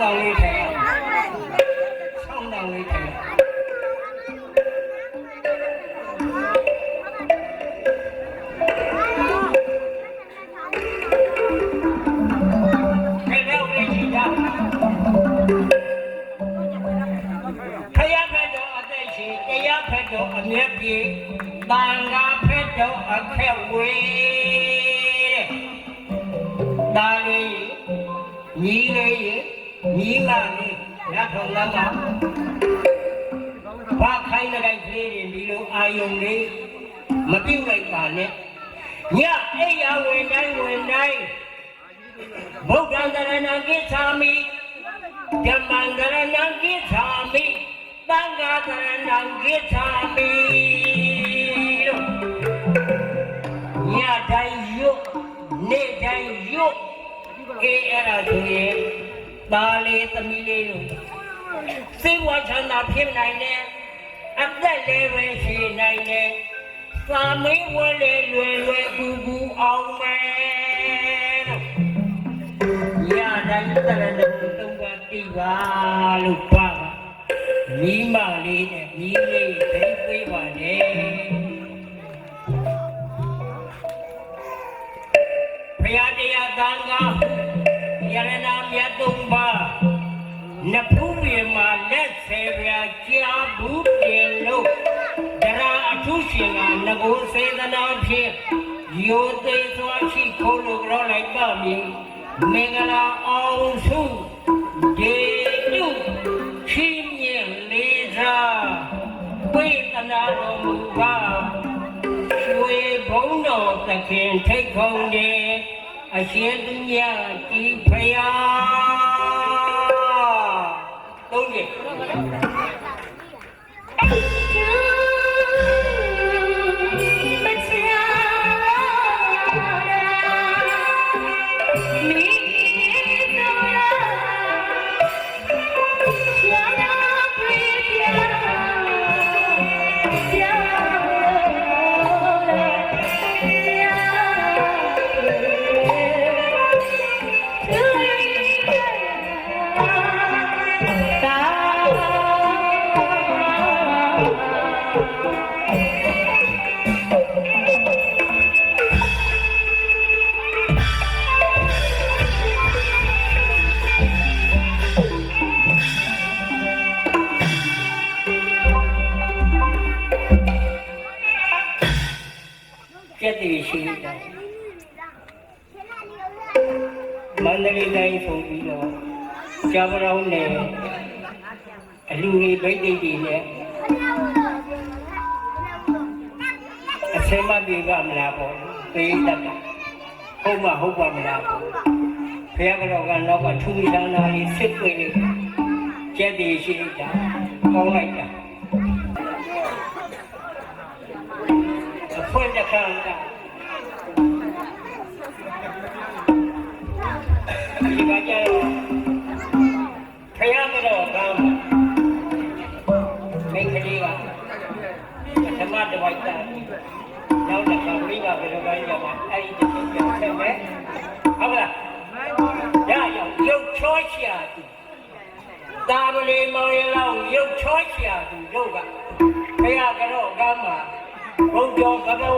ဆောင်းတောင်လေးထိုင်ဆောင်းတောင်လေး ထိုင်ခေရောက်လေးရှိကြခရဖက်တော်အသက်ရှိတရားဖက်တော်အမျက်ပြေတန်ခါဖက်တော်အခက်ဝေးတဲ့ဒါလေးညီလေးညီမလေးရထော်လာမှာဘာခိုင်းတဲ့ကလေးတွေဒီလိုအာယုံလေးမပြုတ်လိုက်ပါနဲ့ညအိယာဝင်တိုင်းဝင်တိုင်းဗုဒ္ဓံတရဏံကိသာမိဓမ္မံတရဏံကိသာမိသံဃာတရဏံကိသာမိလို့ညတိုင်းယုတ်နေ့တိုင်းယုတ်အေးအဲ့ဒါဆိုရင် ဒါလေးသမီးလေးတို့စိတ်ဝါချမ်းသာဖြစ်နိုင်တယ်အသက်လည်းပဲရှိနိုင်တယ်သာမေးဝဲလေလွယ်လွယ်ကူကူအောင်မယ်လို့ညတိုင်းတရဏဂုတုံးကတိပါလို့ပါပါမိမလေးနဲ့မိလေးသိပေးပါနဲ့ဘုရားတရားသံဃာယရနာမြတ်သုံးပါး နဖူးပြေမှာလက်ဆယ်ပြာကြာဘူးပြင်လို့ဒရာအထုရှင်ကငကိုစေတနာဖြင့်ယိုသိစွာရှိခိုးလို့ကြောလိုက်ပါမည်မင်္ဂလာအောင်စုဒေညုချင်းမြင့်လေးစားဝေသနာတော်မူပါရွှေဘုံတော်သခင်ထိတ်ခုံတယ်အရှင်သူမြတ်ကြီးဖရာ သုံးကြကျ က်တည်ရှိတာမန္တလေးတိုင်းဆိုပြီးတော့ကြာပရောင်းနယ်အလူတွေဗိတ်တိတ်တွေနဲ့အစမပြေကမလားပေါ့သိတတ်တာဟုတ်မဟုတ်ပါမလားပေါ့ဘုရားကတော့ကနောက်ကထူထမ်းလာလေးစစ်ပွေလေးကျက်တည်ရှိတာကောင်းလိုက်တာ ဖွင့်တစ်ခါကဒီကကြတော့ဖယားကတော့ကောင်းမိန်းကလေးကပထမတစ်ဝိုက်တာနောက်တစ်ခါမိကဘယ်လိုပိုင်းကြမှာအဲ့ဒီတစ်ချက်ပြန်ဆက်မယ်ဟုတ်လားရရရုပ်ချောချာသူတာမလီမောင်ရလောက်ရုပ်ချောချာသူတို့ကဖယားကတော့ကောင်းမှာ ဘုံကျော်ကဘ